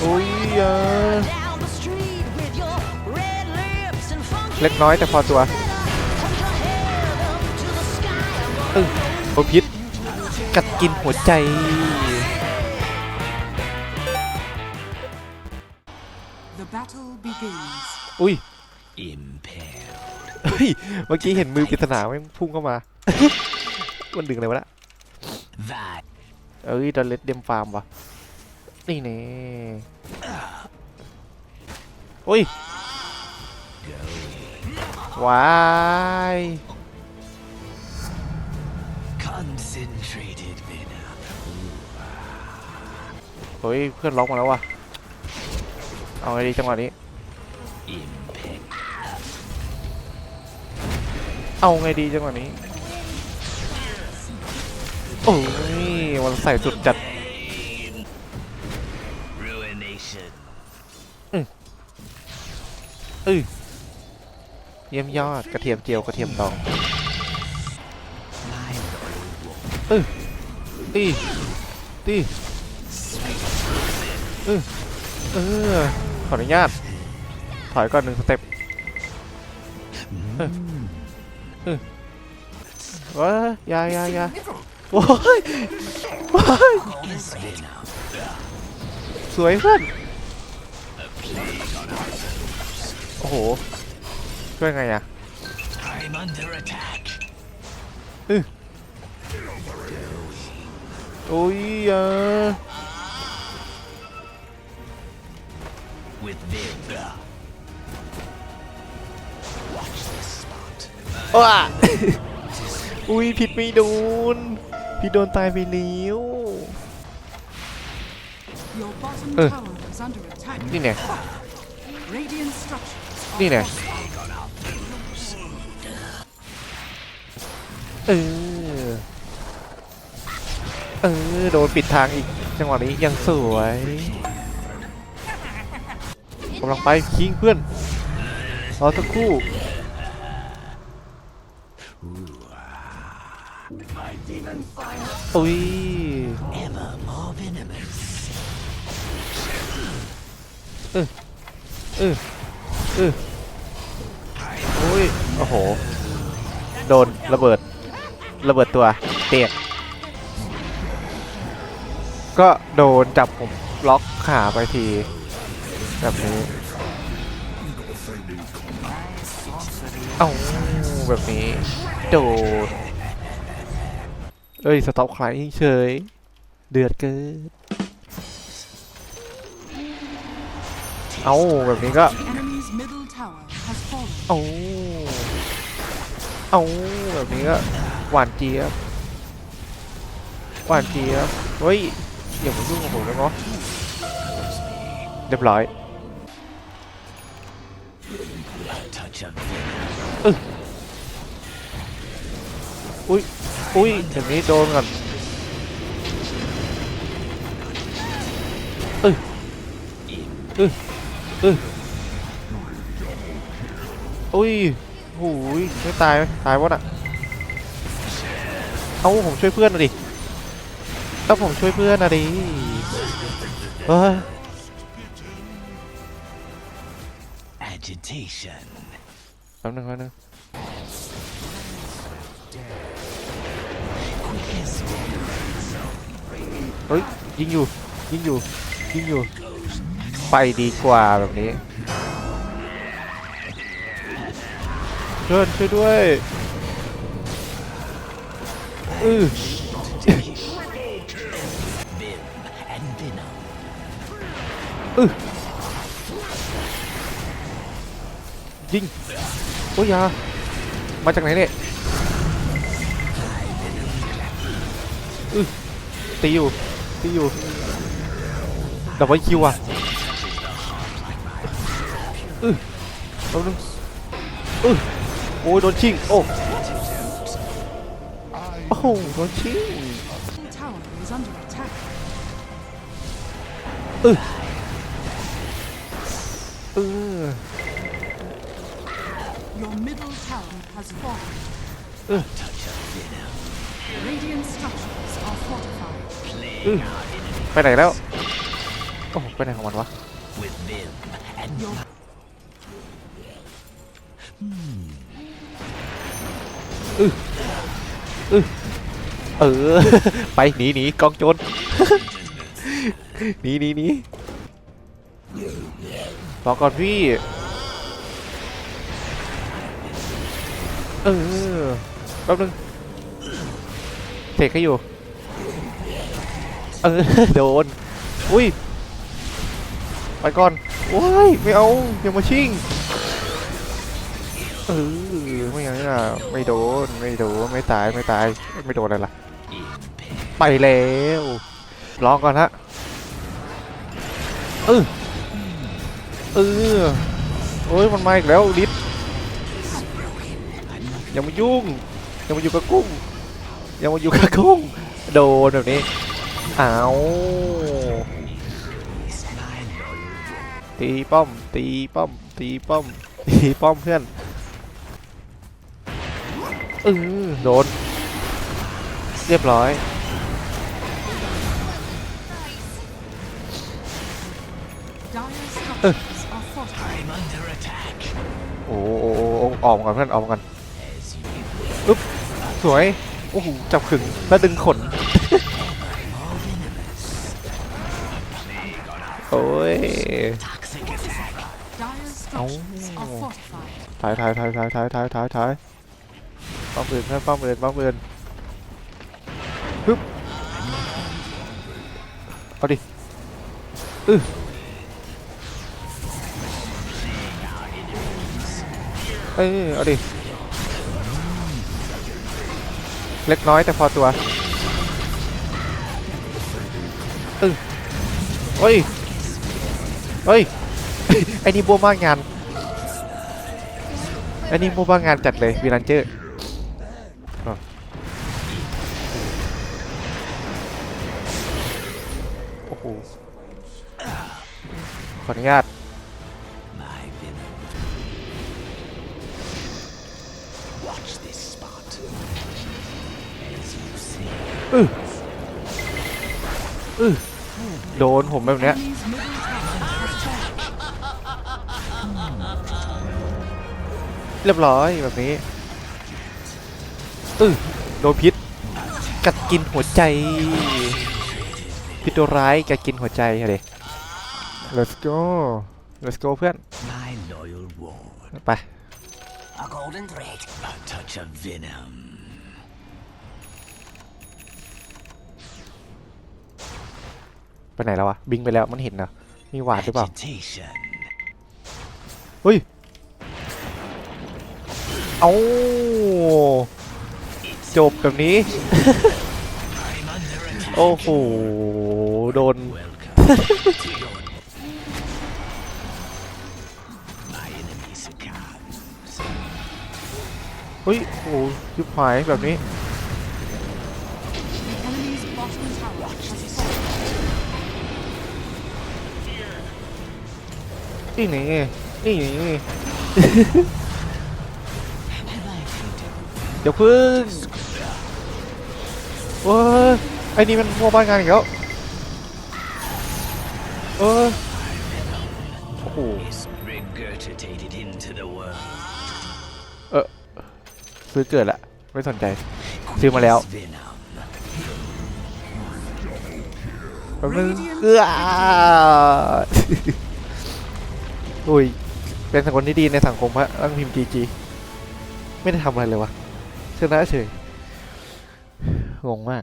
โอ้ยเออเล็กน้อยแต่พอตัวเออโอพิษกัดกินหัวใจ The battle begins. อุ้ย Impaled. เฮ้ย เมื่อกี้เห็นมือปริศนาแม่งพุ่งเข้ามา มันดึงอะไรวะนะ That เอ้ยดอลเลตเดมฟาร์มวะ นี่เน่โอ้ยว้าย concentrated venom. เฮ้ย เพื่อนล็อกมาแล้ววะเอาไงดีจังหวะนี้ Impaled. เอาไงดีจังหวะนี้ โอ้ยมันใส่สุดจัด ออเยี่ยมยอดกระเทียมเจียวกระเทียมดอง My ตีตีเออเออขออนุญาต ถอยก่อนหนึ่งสเต็ปเออเออว้ายายายาโอ้ยว้ายสวยเพื่อน โอ้โห ช่วยไงอะ I'm under attack. โอ้ยเออ With vim. Watch this spot. ว้าอุ้ยผิดไม่โดน พี่โดนตายไปแล้ว Your bottom Uh. tower is under attack. นี่เนี่ย Radiant structures are นี่เนี่ยเออ เออ โดนปิดทางอีก จังหวะนี้ยังสวยกำลังไปคิงเพื่อนรอสักครู่อุ้ย Ever more venomous. เออเออ อ้ยโอ้โห โดนระเบิดระเบิดตัวเตียกก็โดนจับผมล็อกขาไปที แบบนี้ เอ้าแบบนี้ โดน เอ้ย สต็อปคลายเฉย เดือดเกินเอ้าแบบนี้ก็ enemy's middle tower has fallen. เอา เอาแบบนี้ก็หวานเจี๊ยบหวานเจี๊ยบเฮ้ยอย่ามายุ่งกับผมเลยเนาะเรียบร้อยอุ้ยอุ้ยแบบนี้โดนก่อนเออเออเอออุ้ย หูยไม่ตายไหมตายวะน่ะเอาผมช่วยเพื่อนหน่อยดิเอาผมช่วยเพื่อนหน่อยดิเฮ้ย Agitation. แป๊บนึงแป๊บนึง Quickest เฮ้ยยิงอยู่ยิงอยู่ยิงอยู่ ไปดีกว่าแบบนี้ เชิญช่วยด้วยอือ vim and venom. ยิงโอ้ยยามาจากไหนเนี่ยอือตีอยู่ตีอยู่ดับเบิลคิวอะอือแป๊บนึงอือ โอ้ยโดนชิงโอ้โอ้โหโดนชิงเออเออเออไปไหนแล้ว โอ้ไปไหนของมันวะอืม With vim and Your เออ ไปหนีหนีกองโจรหนีหนีหนีรอก่อนพี่ เออแป๊บนึงเทคให้อยู่ เออ โดน อุ้ย ไปก่อน โอ้ย ไม่เอาอย่ามาชิง เออไม่งั้นอะไม่โดนไม่โดนไม่ตายไม่ตายไม่โดนอะไรล่ะไปแล้วลองก่อนฮะเออเออโอ้ยมันมาอีกแล้วลิฟอย่ามายุ่งอย่ามาอยู่กับกุ้งอย่ามาอยู่กับกุ้งโดนแบบนี้เอาตีป้อมตีป้อมตีป้อมตีป้อมเพื่อน เออโดน เรียบร้อย dire structures are fortified. I'm under attack. โอ้โหโอ้โหโอ้โหออกมาก่อนเพื่อนออกมาก่อน As you สวย โอ้โห จับขึงแล้วดึงขน โอ้ย toxic attack. Dire structures are Oh. fortified. ถ่ายถ่ายถ่ายถ่ายถ่ายถ่ายถ่ายถ่าย ป้อมปืนเพื่อนป้อมปืนป้อมปืนฮึบเอาดิอือเออเอาดิ เล็กน้อยแต่พอตัวเออเฮ้ย เฮ้ย ไอ้นี่บัวมากงานอันนี้บ้ากงานจัดเลยวีลันเจอร์ ออนุญาต My venom. Watch this spot. As you see. โดนผมแบบเนี้ยเรียบร้อยแบบนี้อือโดนพิษกัดกินหัวใจพิษตัวร้ายกัดกินหัวใจอะเด็ let's go let's go เพื่อน My loyal ward. ไป A golden thread. A touch of venom. ไปไหนแล้ววะ บิงไปแล้วมันเห็นนะมีหวาดหรือเปล่า Agitation. เฮ้ย เอาจบแบบนี้ I'm under attack. โอ้โห โดน Welcome to your. ฮ้ยโอ้โหยิบหายแบบนี้ The enemy's bottom tower has fallen. นี่นี่นี่นี่เดี๋ยวพึ่งเว้ยไอ้นี่มันมัวบ้านงานอีกแล้วเออโอ้โห Is regurgitated into the world. ซื้อเกิดละไม่สนใจ ซื้อมาแล้ว Venom. แป๊บนึงเอื้ออุ้ย เป็นสังคมที่ดีในสังคมพระตั้งพิมพ์จีจีไม่ได้ทำอะไรเลยวะชนะเฉยงงมาก